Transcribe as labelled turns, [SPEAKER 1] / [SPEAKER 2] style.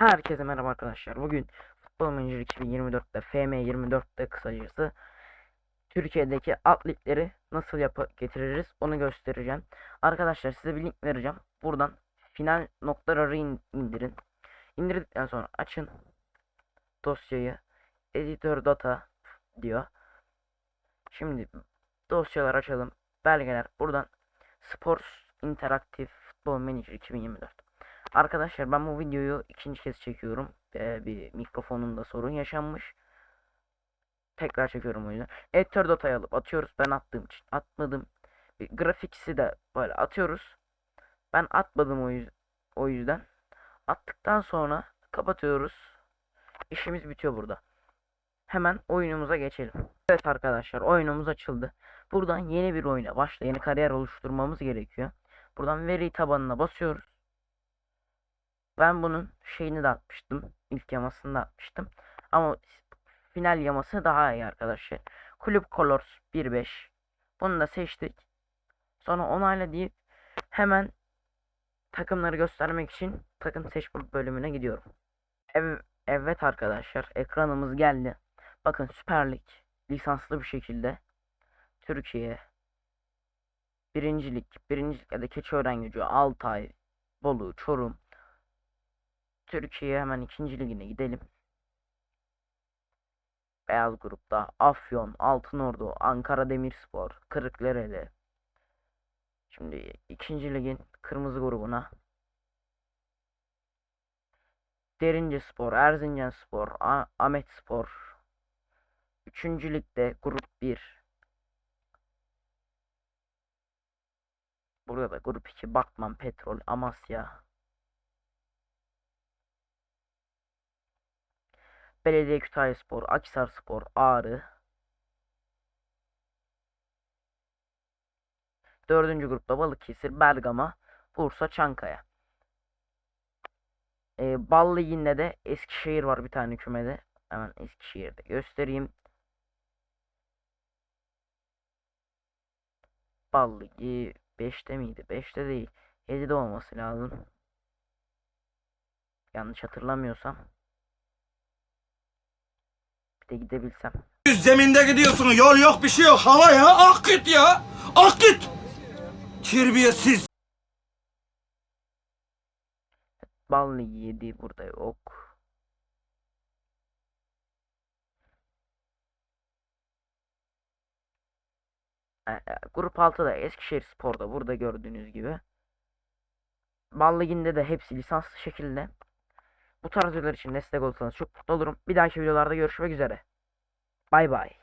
[SPEAKER 1] Herkese merhaba arkadaşlar. Bugün Futbol Manager 2024'te FM24'te kısacası Türkiye'deki atletleri nasıl yapı getiririz onu göstereceğim. Arkadaşlar size bir link vereceğim. Buradan final noktaları in- indirin. İndirdikten sonra açın dosyayı. Editör data diyor. Şimdi dosyalar açalım. Belgeler buradan Sports Interactive Futbol Manager 2024. Arkadaşlar ben bu videoyu ikinci kez çekiyorum. Ee, bir mikrofonumda sorun yaşanmış. Tekrar çekiyorum o yüzden. Editör datayı alıp atıyoruz. Ben attığım için atmadım. Bir grafiksi de böyle atıyoruz. Ben atmadım o, yüz o yüzden. Attıktan sonra kapatıyoruz. İşimiz bitiyor burada. Hemen oyunumuza geçelim. Evet arkadaşlar oyunumuz açıldı. Buradan yeni bir oyuna başla. Yeni kariyer oluşturmamız gerekiyor. Buradan veri tabanına basıyoruz. Ben bunun şeyini de atmıştım. İlk yamasını da atmıştım. Ama final yaması daha iyi arkadaşlar. Kulüp Colors 1.5. Bunu da seçtik. Sonra onayla deyip hemen takımları göstermek için takım seç bölümüne gidiyorum. Ev, evet arkadaşlar ekranımız geldi. Bakın Süper Lig lisanslı bir şekilde Türkiye Birincilik, birincilik ya da Keçiören Gücü, Altay, Bolu, Çorum, Türkiye hemen ikinci ligine gidelim. Beyaz grupta Afyon, Altınordu, Ankara Demirspor, Kırıklareli. Şimdi ikinci ligin kırmızı grubuna Derince Spor, Erzincan Spor, A- Ahmet Spor. Üçüncü ligde grup 1. Burada da grup 2 Batman, Petrol, Amasya. Belediye Kütahyaspor, Akhisarspor, Ağrı. Dördüncü grupta Balıkesir, Bergama, Bursa, Çankaya. Ee, Bal Ligi'nde de Eskişehir var bir tane kümede. Hemen Eskişehir'de göstereyim. Bal Ligi 5'te miydi? 5'te değil. 7'de olması lazım. Yanlış hatırlamıyorsam. De gidebilsem.
[SPEAKER 2] Düz zeminde gidiyorsun. Yol yok bir şey yok. Hava ya. Ak git ya. Ak git. Terbiyesiz.
[SPEAKER 1] Bal Ligi 7 burada yok. E, e, Grup 6'da Eskişehir Spor'da burada gördüğünüz gibi. Bal Ligi'nde de hepsi lisanslı şekilde. Bu tarz videolar için destek olursanız çok mutlu olurum. Bir dahaki videolarda görüşmek üzere. Bay bay.